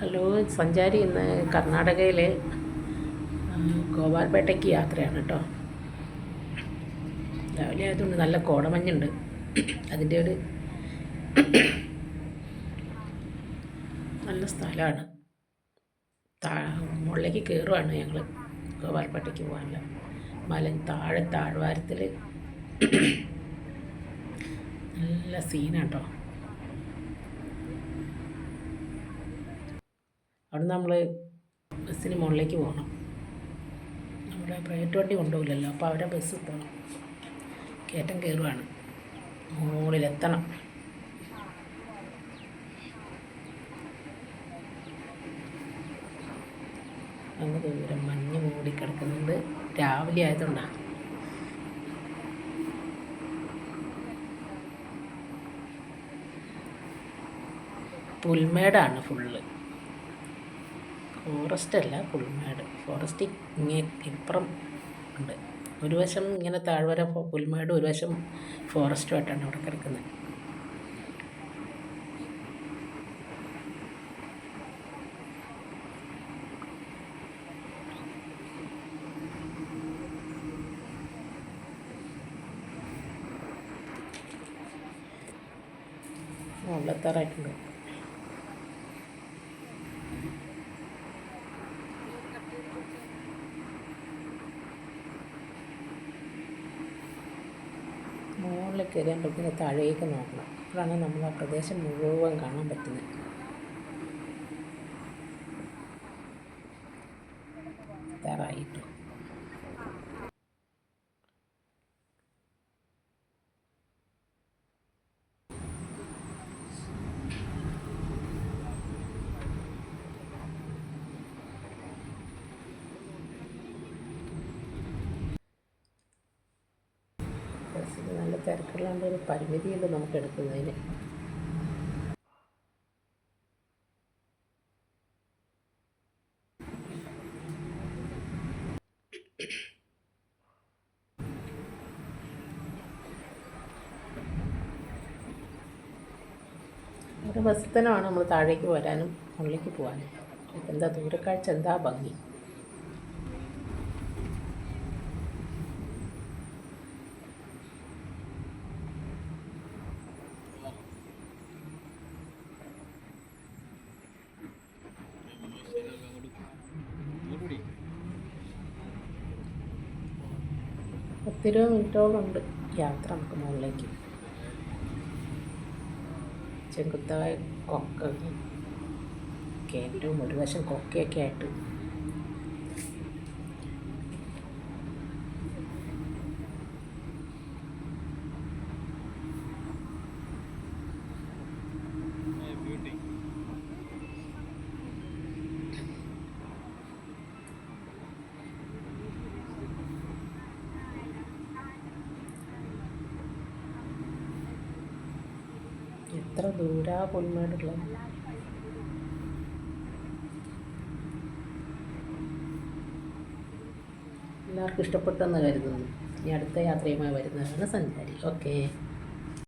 Hello സഞ്ചാരി ഇന്ന് കർണാടകയിലെ ഗോപാൽപേട്ടയ്ക്ക് യാത്രയാണ് കേട്ടോ രാവിലെ ആയതുകൊണ്ട് നല്ല കോടമഞ്ഞുണ്ട്. അതിന്റെ ഒരു നല്ല സ്ഥലമാണ്. മുകളിലേക്ക് കയറുവാണ് ഞങ്ങൾ ഗോപാൽപേട്ടയ്ക്ക് പോകാനുള്ള. മല താഴെ താഴ്വാരത്തിൽ നല്ല സീനാട്ടോ അവിടെ നമ്മൾ ബസ്സിന് മുകളിലേക്ക് പോകണം. നമ്മുടെ പ്രൈവറ്റ് വണ്ടി കൊണ്ടുപോകില്ലല്ലോ അപ്പോൾ അവരെ ബസ് പോകണം കയറ്റം കയറുവാണ്. മുകളിലെത്തണം അങ്ങ് ദൂരം മഞ്ഞ് മൂടി കിടക്കുന്നുണ്ട്. രാവിലെ ആയതുകൊണ്ടാണ് പുൽമേടാണ് ഫുള്ള് ഫോറസ്റ്റ് അല്ല പുൽമേട്. ഫോറസ്റ്റ് ഇങ്ങേ ഇപ്പുറം ഉണ്ട്. ഒരു വശം ഇങ്ങനെ താഴ്വര പുൽമേട് ഒരു വശം ഫോറസ്റ്റുമായിട്ടാണ് അവിടെ കിടക്കുന്നത്. മുകളിലെത്താറായിട്ടുണ്ട് മുകളിൽ കയറിയുമ്പോഴത്തേന് താഴേക്ക് നോക്കണം. അപ്പോഴാണ് നമ്മൾ ആ പ്രദേശം മുഴുവൻ കാണാൻ പറ്റുന്നത്. ബസ്സിൽ നല്ല തിരക്കുള്ളതുകൊണ്ട് ഒരു പരിമിതിയുണ്ട് നമുക്ക് എടുക്കുന്നതിന്. ഒരു ബസ്സിൽ വേണം നമ്മൾ താഴേക്ക് വരാനും ഉള്ളിലേക്ക് പോകാനും. എന്താ ദൂരക്കാഴ്ച എന്താ ഭംഗി? പത്തിരുപത് മിനിറ്റോളം ഉണ്ട് യാത്ര നമുക്ക് മുകളിലേക്ക്. ചെങ്കുത്തായ കൊക്ക കയറ്റവും ഒരു വശം കൊക്കയൊക്കെ ആയിട്ട് എത്ര ദൂരാ പുൽമേടുള്ളത് എല്ലാവർക്കും ഇഷ്ടപ്പെട്ടെന്ന് കരുതുന്നു. ഇനി അടുത്ത യാത്രയുമായി വരുന്നതാണ് സഞ്ചാരി. ഓക്കേ.